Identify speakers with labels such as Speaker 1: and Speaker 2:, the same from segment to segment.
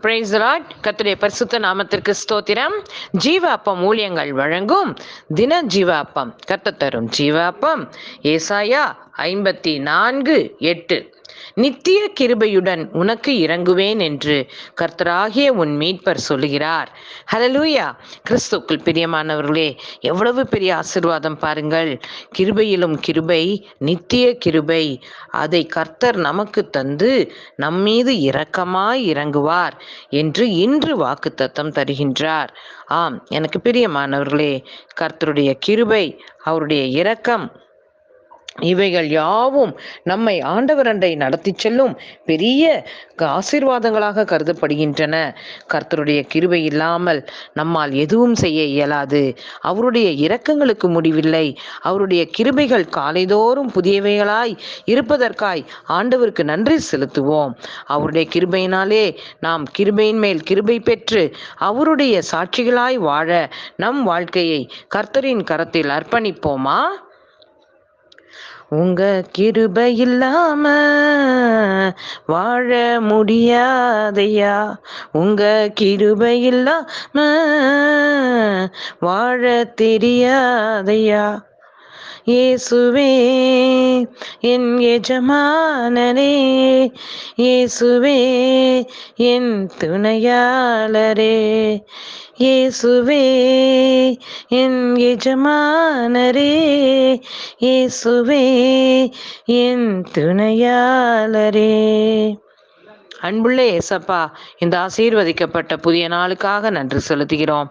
Speaker 1: Price Lord கத்துடைய பரிசுத்த நாமத்திற்கு ஸ்தோத்திரம். ஜீவாப்பம் ஊழியங்கள் வழங்கும் தின ஜீவாப்பம். கத்த தரும் ஜீவாப்பம். ஏசாயா ஐம்பத்தி நான்கு எட்டு. நித்திய கிருபையுடன் உனக்கு இறங்குவேன் என்று கர்த்தராகிய உன் மீட்பர் சொல்லுகிறார். ஹலலூயா கிறிஸ்துக்குள் பிரியமானவர்களே எவ்வளவு பெரிய ஆசிர்வாதம் பாருங்கள். கிருபையிலும் கிருபை நித்திய கிருபை அதை கர்த்தர் நமக்கு தந்து நம்மீது இரக்கமாய் இறங்குவார் என்று இன்று வாக்குத்தத்தம் தருகின்றார். ஆம் எனக்கு பிரியமானவர்களே கர்த்தருடைய கிருபை அவருடைய இரக்கம் இவைகள் யாவும் நம்மை ஆண்டவரண்டை நடத்தி செல்லும் பெரிய ஆசீர்வாதங்களாக கருதப்படுகின்றன. கர்த்தருடைய கிருபை இல்லாமல் நம்மால் எதுவும் செய்ய இயலாது. அவருடைய இரக்கங்களுக்கு முடிவில்லை. அவருடைய கிருபைகள் காலைதோறும் புதியவைகளாய் இருப்பதற்காய் ஆண்டவருக்கு நன்றி செலுத்துவோம். அவருடைய கிருபையினாலே நாம் கிருபையின் மேல் கிருபை பெற்று அவருடைய சாட்சிகளாய் வாழ நம் வாழ்க்கையை கர்த்தரின் கரத்தில் அர்ப்பணிப்போமா? உங்க கிருப இல்லாம வாழ முடியாதையா? உங்க கிருப இல்லாம வாழ தெரியாதையா? இயேசுவே என் எஜமானனே இயேசுவே என் துணையாளரே. இயேசுவே என் எஜமானரே இயேசுவே என் துணையாளரே. அன்புள்ள ஏசப்பா இந்த ஆசீர்வதிக்கப்பட்ட புதிய நாளுக்காக நன்றி செலுத்துகிறோம்.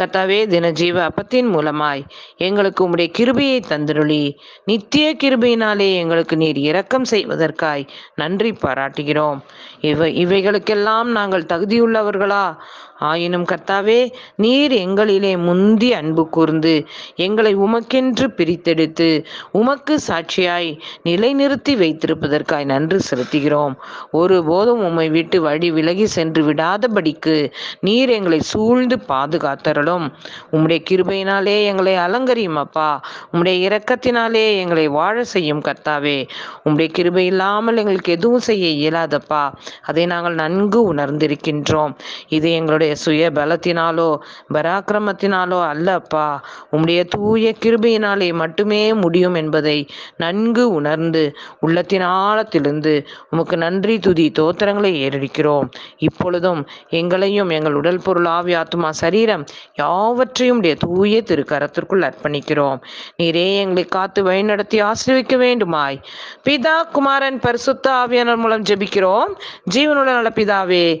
Speaker 1: கத்தாவே தினஜீவ அப்பத்தின் மூலமாய் எங்களுக்கு உம்முடைய கிருபையை தந்திருளி நித்திய கிருபையினாலே எங்களுக்கு நீர் இரக்கம் செய்வதற்காய் நன்றி பாராட்டுகிறோம். இவை இவைகளுக்கெல்லாம் நாங்கள் தகுதியுள்ளவர்களா? ஆயினும் கர்த்தாவே நீர் எங்களிலே முந்தி அன்பு கூர்ந்து எங்களை உமக்கென்று பிரித்தெடுத்து உமக்கு சாட்சியாய் நிலைநிறுத்தி வைத்திருப்பதற்காய் நன்றி செலுத்துகிறோம். ஒருபோதும் உம்மை விட்டு வழி விலகி சென்று விடாதபடிக்கு நீர் எங்களை சூழ்ந்து பாதுகாத்தரலும் உம்முடைய கிருபையினாலே எங்களை அலங்கரியும் அப்பா. உம்முடைய இரக்கத்தினாலே எங்களை வாழ செய்யும் கர்த்தாவே. உம்முடைய கிருபை இல்லாமல் எங்களுக்கு எதுவும் செய்ய இயலாதப்பா. அதை நாங்கள் நன்கு உணர்ந்திருக்கின்றோம். இது எங்களுடைய சுய பலத்தினாலோ பராக்கிரமத்தினாலோ அல்லப்பா. உம்முடைய தூய கிருபையினாலே மட்டுமே முடியும் என்பதை நன்கு உணர்ந்து உள்ளத்தின் ஆழத்திலிருந்து உமக்கு நன்றி துதி தோத்திரங்களை ஏறடிக்கிறோம். இப்பொழுதும் எங்களையும் எங்கள் உடல் பொருள் ஆவி ஆத்மா சரீரம் யாவற்றையும் உடைய தூய திருக்கரத்திற்குள் அர்ப்பணிக்கிறோம். நீரே எங்களை காத்து வழிநடத்தி ஆசிர்விக்க வேண்டுமாய். பிதா குமாரன் பரிசுத்த ஆவியானர் மூலம் ஜெபிக்கிறோம். ஜீவனுள்ள நல பிதாவே